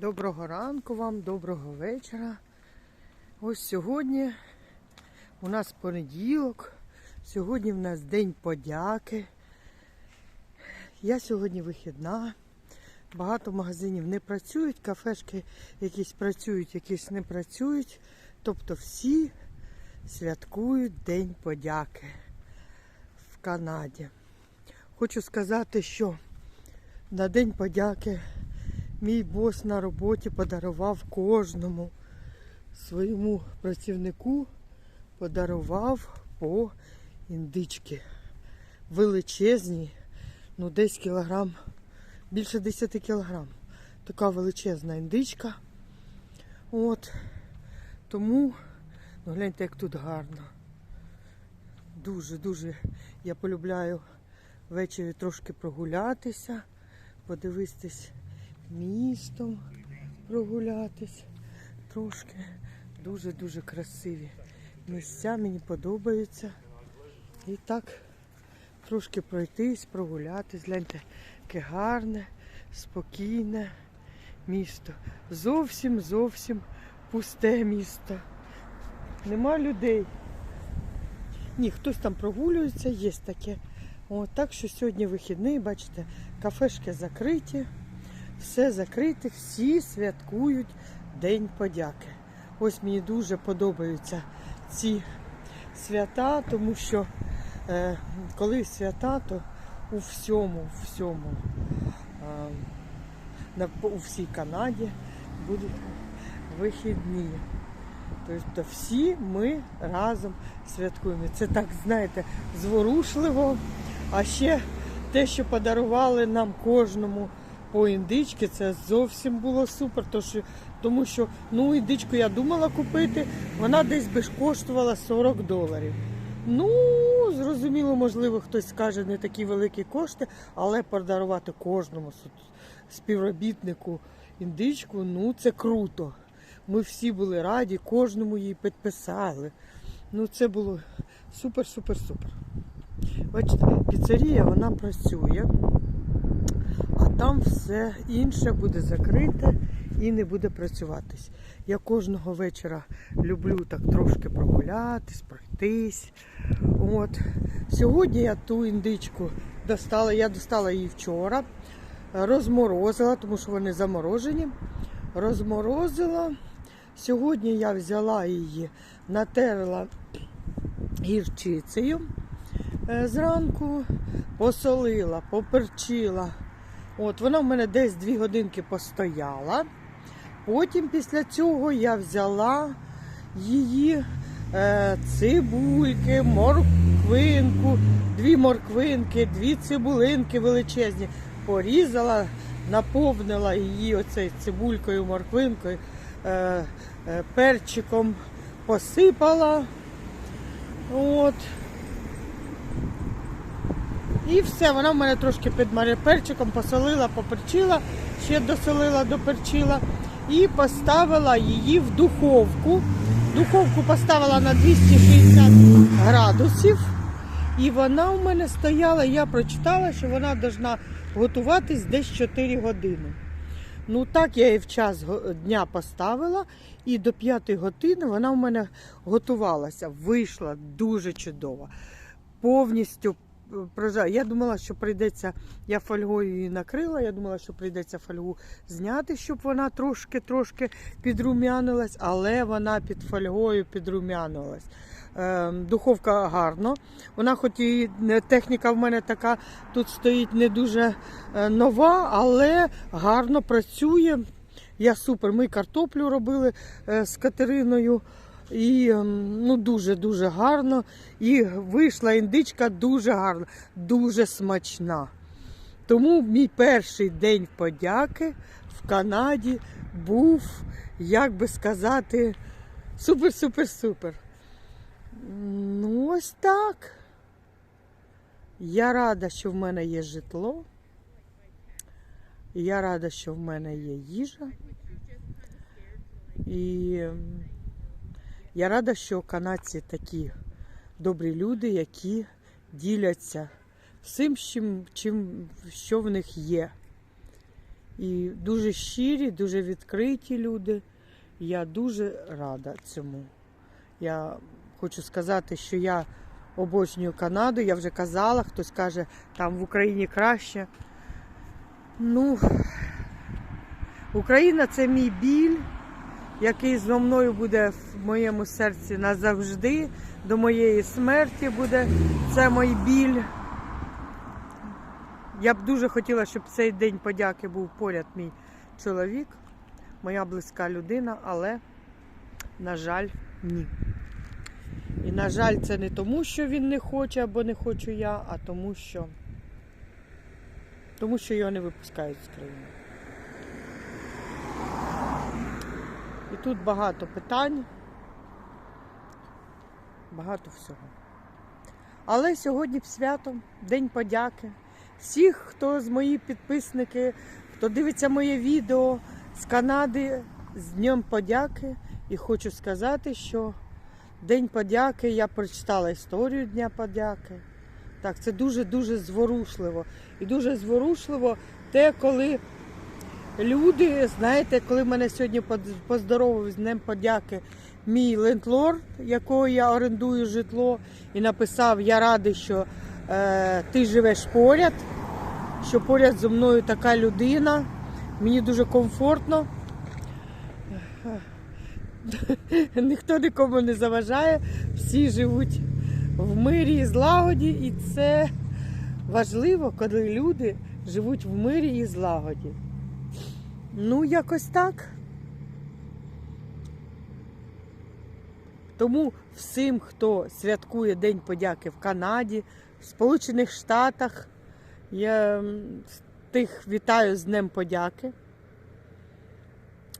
Доброго ранку вам, доброго вечора. Ось сьогодні у нас понеділок, сьогодні в нас День подяки. Я сьогодні вихідна. Багато магазинів не працюють, кафешки якісь працюють, якісь не працюють. Тобто всі святкують День подяки в Канаді. Хочу сказати, що на День подяки мій бос на роботі подарував кожному своєму працівнику, подарував по індички. Величезні, ну десь кілограм, більше 10 кілограм. Така величезна індичка. От. Тому, ну гляньте, як тут гарно. Дуже-дуже я полюбляю ввечері трошки прогулятися, подивитись містом, прогулятись. Трошки дуже-дуже красиві місця, мені подобаються. І так трошки пройтись, прогулятись. Гляньте, яке гарне, спокійне місто. Зовсім зовсім пусте місто. Нема людей. Ні, хтось там прогулюється, є таке. О, так що сьогодні вихідний, бачите, кафешки закриті, все закрите, всі святкують День подяки. Ось мені дуже подобаються ці свята, тому що е, коли свята, то у всьому, всьому, е, на, у всій Канаді будуть вихідні. Тобто всі ми разом святкуємо. Це так, знаєте, зворушливо. А ще те, що подарували нам кожному по індички, це зовсім було супер. Тому що, ну, індичку я думала купити, вона десь би ж коштувала 40 доларів. Ну, зрозуміло, можливо, хтось скаже не такі великі кошти, але подарувати кожному співробітнику індичку, ну це круто. Ми всі були раді, кожному її підписали. Ну, це було супер, супер, супер. Бачите, піцерія вона працює, там все інше буде закрите і не буде працюватись. Я кожного вечора люблю так трошки прогулятись, пройтись. От. Сьогодні я ту індичку достала, я достала її вчора, розморозила, тому що вони заморожені. Розморозила. Сьогодні я взяла її, натерла гірчицею е, зранку, посолила, поперчила. От, вона в мене десь дві годинки постояла. Потім після цього я взяла її е, цибульки, морквинку, дві морквинки, дві цибулинки величезні. Порізала, наповнила її оцею цибулькою, морквинкою, е, е, перчиком посипала. От. І все, вона в мене трошки підмарила перчиком, посолила, поперчила, ще досолила, доперчила і поставила її в духовку. Духовку поставила на 260 градусів. І вона у мене стояла, я прочитала, що вона повинна готуватись десь 4 години. Ну так я її в час дня поставила, і до 5 години вона у мене готувалася. Вийшла дуже чудово. Повністю е, Я думала, що прийдеться, я фольгою її накрила, я думала, що прийдеться фольгу зняти, щоб вона трошки-трошки підрумянилась, але вона під фольгою підрумянилась. Е, Духовка гарно. Вона, хоч і техніка в мене така тут стоїть не дуже е, нова, але гарно працює. Я супер. Ми картоплю робили е, з Катериною. І ем, ну, дуже-дуже гарно. І вийшла індичка дуже гарна, дуже смачна. Тому мій перший день подяки в Канаді був, як би сказати, супер-супер-супер. Ну, ось так. Я рада, що в мене є житло. Я рада, що в мене є їжа. І ем, я рада, що канадці такі добрі люди, які діляться всім, чим, чим, що в них є. І дуже щирі, дуже відкриті люди. Я дуже рада цьому. Я хочу сказати, що я обожнюю Канаду. Я вже казала, хтось каже, там в Україні краще. Ну, Україна це мій біль, який зо мною буде в моєму серці назавжди. До моєї смерті буде це мій біль. Я б дуже хотіла, щоб цей день подяки був поряд мій чоловік, моя близька людина, але, на жаль, ні. І, на жаль, це не тому, що він не хоче або не хочу я, а тому, що, тому що його не випускають з країни. І тут багато питань, багато всього. Але сьогодні свято, День подяки. Всіх, хто з мої підписники, хто дивиться моє відео з Канади з Днем подяки. І хочу сказати, що День подяки, я прочитала історію Дня подяки. Так, це дуже-дуже зворушливо. І дуже зворушливо те, коли люди, знаєте, коли мене сьогодні поздоровив з Днем подяки мій лендлорд, якого я орендую житло, і написав: Я радий, що е, ти живеш поряд, що поряд зі мною така людина. Мені дуже комфортно. Ніхто нікому не заважає, всі живуть в мирі і злагоді, і це важливо, коли люди живуть в мирі і злагоді. Ну, якось так. Тому всім, хто святкує День подяки в Канаді, в Сполучених Штатах, я тих вітаю з Днем подяки.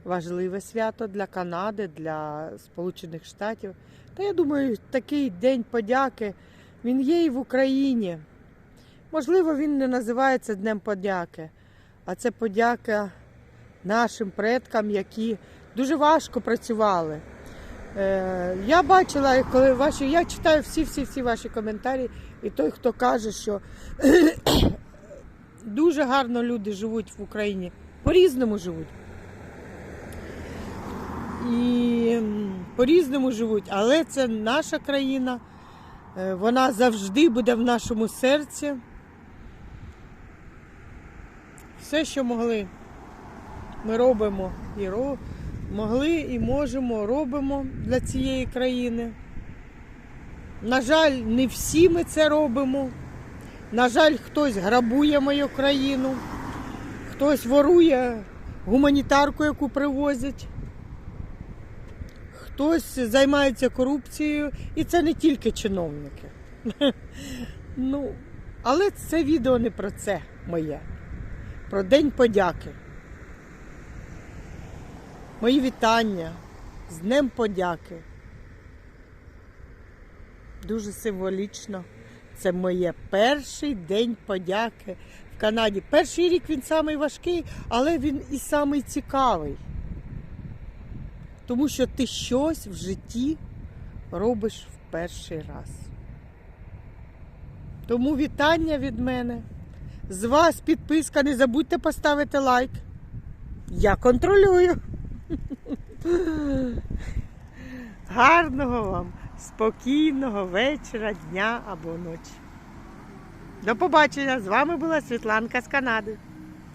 Важливе свято для Канади, для Сполучених Штатів. Та я думаю, такий День подяки він є і в Україні. Можливо, він не називається Днем подяки, а це подяка нашим предкам, які дуже важко працювали. Е, я бачила, коли ваші, я читаю всі-всі-всі ваші коментарі, і той, хто каже, що дуже гарно люди живуть в Україні, по-різному живуть. І по-різному живуть, але це наша країна, е, вона завжди буде в нашому серці. Все, що могли, ми робимо і ро... могли і можемо, робимо для цієї країни. На жаль, не всі ми це робимо. На жаль, хтось грабує мою країну, хтось ворує гуманітарку, яку привозять, хтось займається корупцією, і це не тільки чиновники. Ну, але це відео не про це моє, про День подяки. Мої вітання з Днем подяки. Дуже символічно. Це моє перший день подяки в Канаді. Перший рік він самий важкий, але він і самий цікавий. Тому що ти щось в житті робиш в перший раз. Тому вітання від мене. З вас підписка, не забудьте поставити лайк. Я контролюю. Гарного вам, спокійного вечора, дня або ночі. До побачення! З вами була Світланка з Канади.